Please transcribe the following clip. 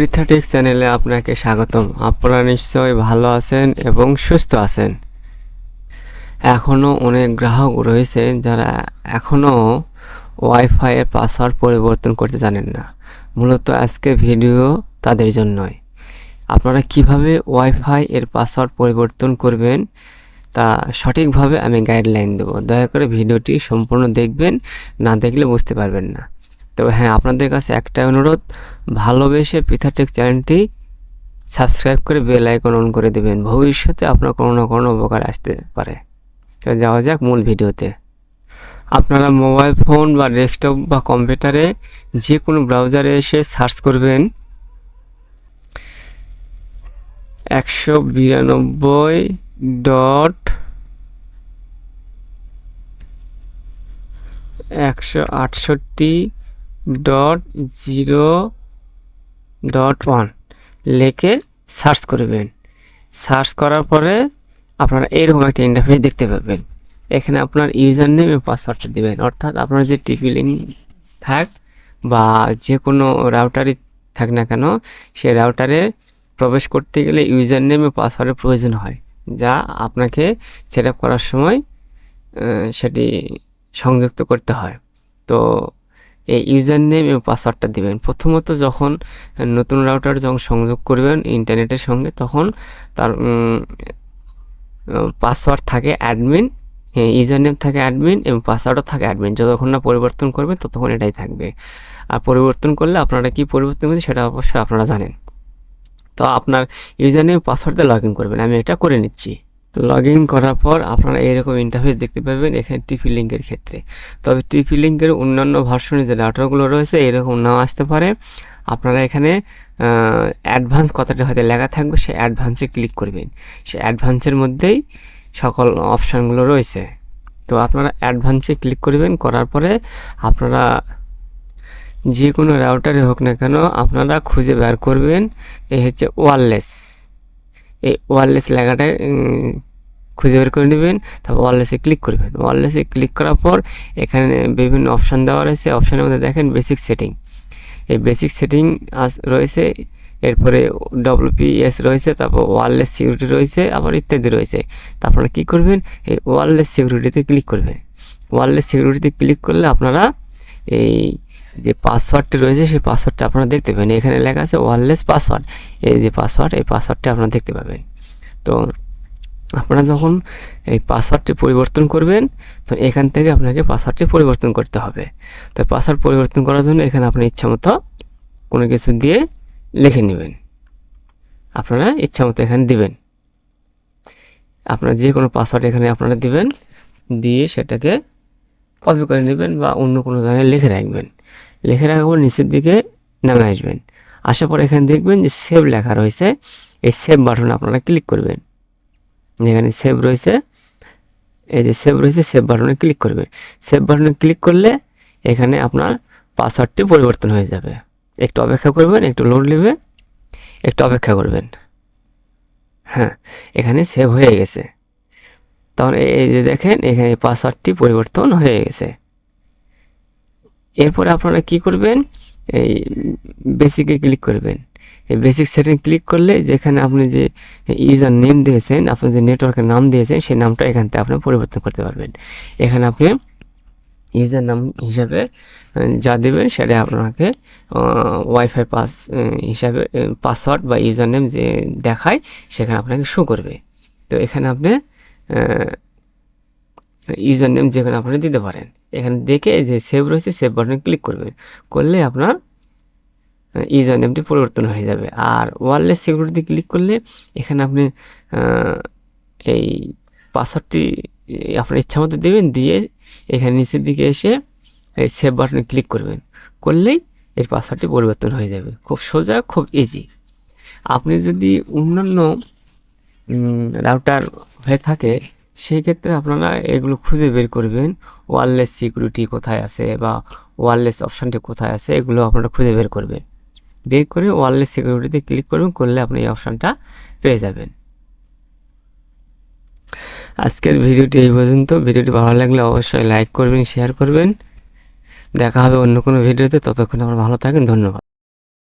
পৃথাটেক চ্যানেলে আপনাকে স্বাগতম। আপনারা নিশ্চয়ই ভালো আছেন এবং সুস্থ আছেন। এখনও অনেক গ্রাহক রয়েছে যারা এখনও ওয়াইফাইয়ের পাসওয়ার্ড পরিবর্তন করতে জানেন না। মূলত আজকে ভিডিও তাদের জন্যই। আপনারা কীভাবে ওয়াইফাই এর পাসওয়ার্ড পরিবর্তন করবেন তা সঠিকভাবে আমি গাইডলাইন দেবো। দয়া করে ভিডিওটি সম্পূর্ণ দেখবেন, না দেখলে বুঝতে পারবেন না। তবে হ্যাঁ আপনাদের কাছে একটাই অনুরোধ, ভালোবেসে পৃথাটেক চ্যানেলটি সাবস্ক্রাইব করে বেল আইকন অন করে দেবেন। ভবিষ্যতে আপনার কোনো না কোনো উপকার আসতে পারে। তো যাওয়া যাক মূল ভিডিওতে। আপনারা মোবাইল ফোন বা ডেস্কটপ বা কম্পিউটারে যে কোনো ব্রাউজারে এসে সার্চ করবেন। একশো বিরানব্বই ডট একশো আটষট্টি ডট জিরো ডট ওয়ান লেখে সার্চ করবেন। সার্চ করার পরে আপনারা এরকম একটা ইন্টারফেস দেখতে পাবেন। এখানে আপনার ইউজার নেম এবং পাসওয়ার্ডটা দেবেন। অর্থাৎ আপনার যে টিপি লিঙ্ক থাক বা যে কোনো রাউটারই থাক না কেন, সেই রাউটারে প্রবেশ করতে গেলে ইউজার নেম এবং পাসওয়ার্ডের প্রয়োজন হয়। যা আপনাকে সেট করার সময় সেটি সংযুক্ত করতে হয়। তো এই ইউজার নেম এবং পাসওয়ার্ডটা দিবেন। প্রথমত যখন নতুন রাউটার যখন সংযোগ করবেন ইন্টারনেটের সঙ্গে, তখন তার পাসওয়ার্ড থাকে অ্যাডমিন ইউজার নেম থাকে অ্যাডমিন এবং পাসওয়ার্ডও থাকে অ্যাডমিন। যতক্ষণ না পরিবর্তন করবেন, ততক্ষণ এটাই থাকবে। আর পরিবর্তন করলে আপনারা কি পরিবর্তন করবেন সেটা অবশ্যই আপনারা জানেন। তো আপনার ইউজার নেম পাসওয়ার্ড দিয়ে লগ ইন করবেন। আমি এটা করে নিচ্ছি। লগ ইন করার পর আপনারা এইরকম ইন্টারফেস দেখতে পাবেন এখানে টিপি লিঙ্কের ক্ষেত্রে। তবে টিপি লিঙ্কের অন্যান্য ভার্সনে যে ডাটাগুলো রয়েছে, এরকম নাও আসতে পারে। আপনারা এখানে অ্যাডভান্স কথাটি হয়তো লেখা থাকবে সেই অ্যাডভান্সে ক্লিক করবেন। সেই অ্যাডভান্সের মধ্যেই সকল অপশানগুলো রয়েছে। তো আপনারা অ্যাডভান্সে ক্লিক করবেন, করার পরে আপনারা যে কোনো রাউটারে হোক না কেন, আপনারা খুঁজে বের করবেন। এই হচ্ছে ওয়ারলেস এই ওয়ারলেস লেখাটা খুঁজে বের করে নেবেন, তারপর ওয়ারলেসে ক্লিক করবেন। ওয়ারলেসে ক্লিক করার পর এখানে বিভিন্ন অপশান দেওয়া রয়েছে। অপশানের মধ্যে দেখেন বেসিক সেটিং এই বেসিক সেটিং আস, রয়েছে, এরপরে ডব্লিউপিএস রয়েছে, তারপর ওয়ারলেস সিকিউরিটি রয়েছে, আবার ইত্যাদি রয়েছে। তা আপনারা কী করবেন? এই ওয়ারলেস সিকিউরিটিতে ক্লিক করবেন। ওয়ারলেস সিকিউরিটিতে ক্লিক করলে আপনারা এই যে পাসওয়ার্ডটি রয়েছে, সেই পাসওয়ার্ডটা আপনারা দেখতে পাবেন। এখানে লেখা আছে ওয়ারলেস পাসওয়ার্ড এই যে পাসওয়ার্ড এই পাসওয়ার্ডটা আপনারা দেখতে পাবেন। তো আপনারা যখন এই পাসওয়ার্ডটি পরিবর্তন করবেন, তো এখান থেকে আপনাকে পাসওয়ার্ডটি পরিবর্তন করতে হবে। তো পাসওয়ার্ড পরিবর্তন করার জন্য এখানে আপনার ইচ্ছা মতো কোনো কিছু দিয়ে লিখে নেবেন। আপনারা ইচ্ছা মতো এখানে দিবেন। আপনারা যে কোনো পাসওয়ার্ড এখানে আপনারা দিবেন, দিয়ে সেটাকে কপি করে নেবেন বা অন্য কোনো জায়গায় লিখে রাখবেন। লিখে রাখার পর নিচের দিকে নামে আসবেন। আসার পর এখানে দেখবেন যে সেভ লেখা রয়েছে। এই সেভ বাটনে আপনারা ক্লিক করবেন। যেখানে সেভ রয়েছে, এই যে সেভ রয়েছে সেভ বাটনে ক্লিক করবেন। সেভ বাটনে ক্লিক করলে এখানে আপনার পাসওয়ার্ডটি পরিবর্তন হয়ে যাবে। একটু অপেক্ষা করবেন, একটু লোড নেবে, একটু অপেক্ষা করবেন। হ্যাঁ এখানে সেভ হয়ে গেছে। তখন এই- এই যে দেখেন, এখানে পাসওয়ার্ডটি পরিবর্তন হয়ে গেছে। এরপরে আপনারা কি করবেন? এই বেসিকে ক্লিক করবেন। এই বেসিক সেটিং ক্লিক করলে যেখানে আপনি যে ইউজার নেম দিয়েছেন আপনি যে নেটওয়ার্কের নাম দিয়েছেন, সেই নামটা এখান থেকে আপনি পরিবর্তন করতে পারবেন। এখানে আপনি ইউজার নাম হিসাবে যা দেবেন সেটা আপনাকে ওয়াইফাই পাস হিসাবে পাসওয়ার্ড বা ইউজার নেম যে দেখায়, সেখানে আপনাকে শো করবে। তো এখানে আপনি ইউজার নেম যেখানে আপনি দিতে পারেন। এখানে দেখে যে সেভ রয়েছে সেভ বাটনে ক্লিক করবেন। করলে আপনার ইউজার নেমটি পরিবর্তন হয়ে যাবে। আর ওয়ারলেস সিকিউরিটি ক্লিক করলে এখানে আপনি এই পাসওয়ার্ডটি আপনার ইচ্ছা মতো দেবেন, দিয়ে এখানে নিচের দিকে এসে এই সেভ বাটনে ক্লিক করবেন। করলেই এর পাসওয়ার্ডটি পরিবর্তন হয়ে যাবে। খুব সোজা, খুব ইজি আপনি যদি অন্যান্য রাউটার হয়ে থাকে সেই ক্ষেত্রে আপনারা এগুলো খুঁজে বের করবেন। ওয়ারলেস সিকিউরিটি কোথায় আছে বা ওয়ারলেস অপশানটি কোথায় আছে, এগুলো আপনারা খুঁজে বের করবেন। বের করে ওয়ারলেস সিকিউরিটিতে ক্লিক করবেন করলে আপনি এই অপশানটা পেয়ে যাবেন। আজকের ভিডিওটি এই পর্যন্ত। ভিডিওটি ভালো লাগলে অবশ্যই লাইক করবেন, শেয়ার করবেন। দেখা হবে অন্য কোনো ভিডিওতে। ততক্ষণ আপনারা ভালো থাকেন, ধন্যবাদ।